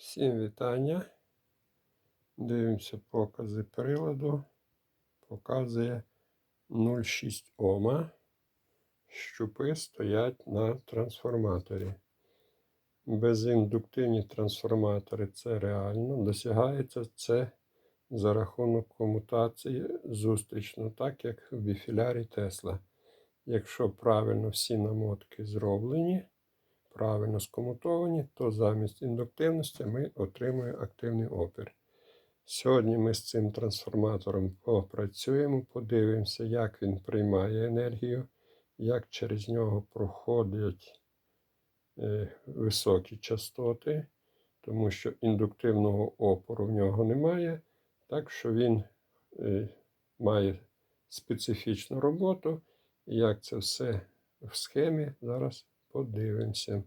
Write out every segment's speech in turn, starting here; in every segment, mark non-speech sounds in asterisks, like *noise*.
Всім вітання. Дивимося покази приладу. Показує 0,6 Ома. Щупи стоять на трансформаторі. Безіндуктивні трансформатори це реально. Досягається це за рахунок комутації зустрічно, так як в біфілярі Тесла. Якщо правильно всі намотки зроблені, правильно скомутовані, то замість індуктивності ми отримуємо активний опір. Сьогодні ми з цим трансформатором попрацюємо, подивимося, як він приймає енергію, як через нього проходять е, високі частоти, тому що індуктивного опору в нього немає, так що він е, має специфічну роботу. І як це все в схемі, зараз подивимося.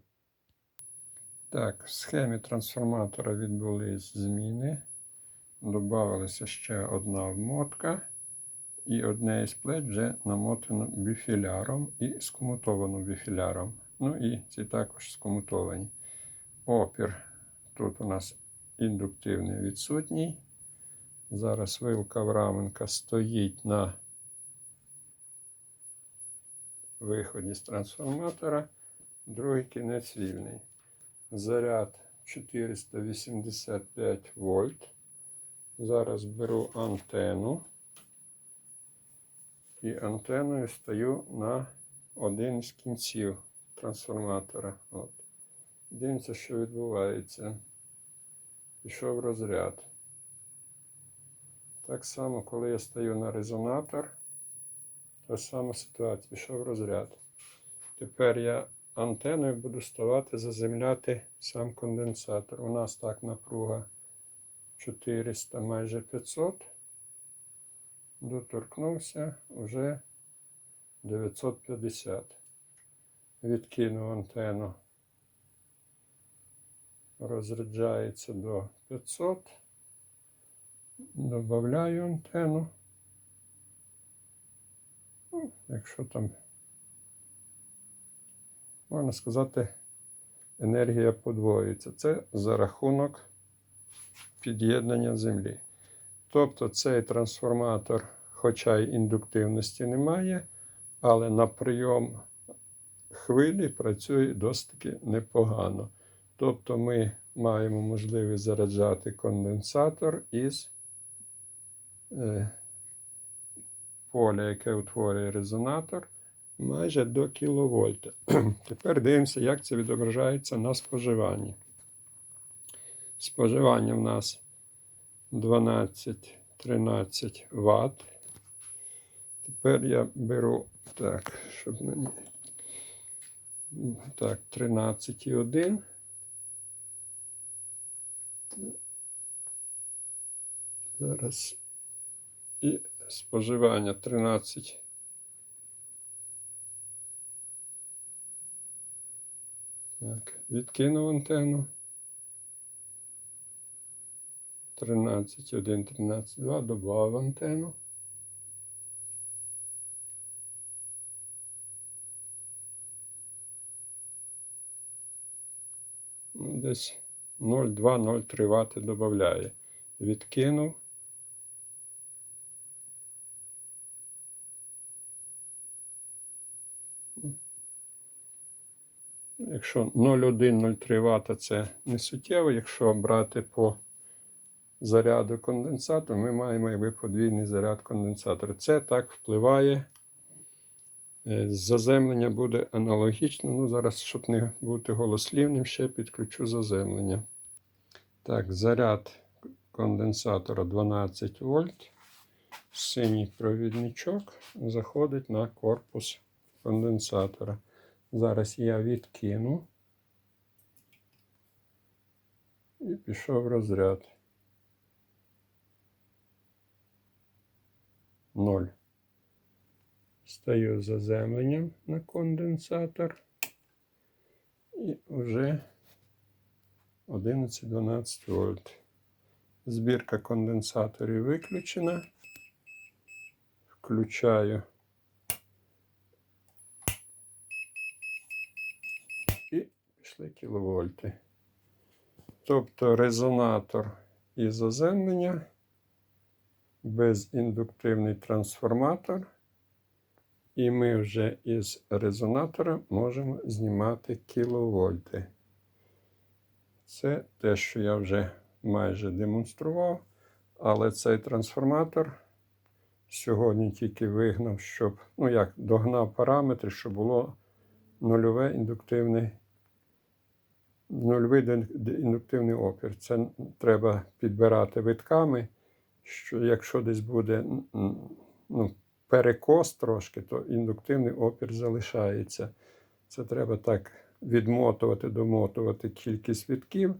Так, в схемі трансформатора відбулись зміни. Добавилася ще одна вмотка. І одне із плеч вже намотано біфіляром і скомутовано біфіляром. Ну і ці також скомутовані. Опір тут у нас індуктивний відсутній. Зараз вилка Враменка стоїть на виході з трансформатора, другий кінець вільний. Заряд 485 вольт. Зараз беру антенну. І антеною стою на один з кінців трансформатора. От. Дивимося, що відбувається. Пішов розряд. Так само, коли я стою на резонатор, та сама ситуація, пішов розряд. Тепер я антеною буду ставати, заземляти сам конденсатор. У нас так напруга 400, майже 500. Доторкнувся вже 950. Відкинув антенну. Розряджається до 500. Добавляю антенну. Ну, якщо там, можна сказати, енергія подвоюється. Це за рахунок під'єднання землі. Тобто цей трансформатор, хоча й індуктивності немає, але на прийом хвилі працює досить непогано. Тобто ми маємо можливість заряджати конденсатор із е, поля, яке утворює резонатор, майже до кВт. *clears throat* Тепер дивимося, як це відображається на споживанні. Споживання в нас 12-13 Вт. Тепер я беру так, щоб мені. Так, 13,1. Зараз і споживання 13. Так, відкинув антенну. 13,1, 13,2, додав антенну. Ну, Десь 0,2-0,3 Вт додає. Відкинув. Якщо 0,1-0,3 Вт це не суттєво, якщо брати по заряду конденсатору, ми маємо якби подвійний заряд конденсатора. Це так впливає. Е, Заземлення буде аналогічно. Ну, зараз, щоб не бути голослівним, ще підключу заземлення. Так, заряд конденсатора 12 вольт. Синій провідничок заходить на корпус конденсатора. Зараз я відкину і пішов розряд. 0. Стаю заземленням на конденсатор і вже 11-12 вольт. Збірка конденсаторів виключена. Включаю і пішли кіловольти. Тобто резонатор і заземлення, безіндуктивний трансформатор. І ми вже із резонатора можемо знімати кіловольти. Це те, що я вже майже демонстрував. Але цей трансформатор сьогодні тільки вигнав, щоб, ну як, догнав параметри, щоб було нульове індуктивне, нульовий індуктивний опір. Це треба підбирати витками, що якщо десь буде ну, перекос трошки, то індуктивний опір залишається. Це треба так відмотувати, домотувати кількість витків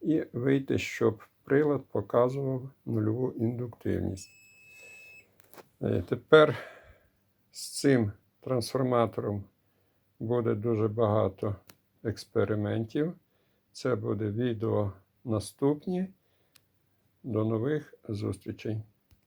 і вийти, щоб прилад показував нульову індуктивність. Е, Тепер з цим трансформатором буде дуже багато експериментів. Це буде відео наступні. До нових зустрічей!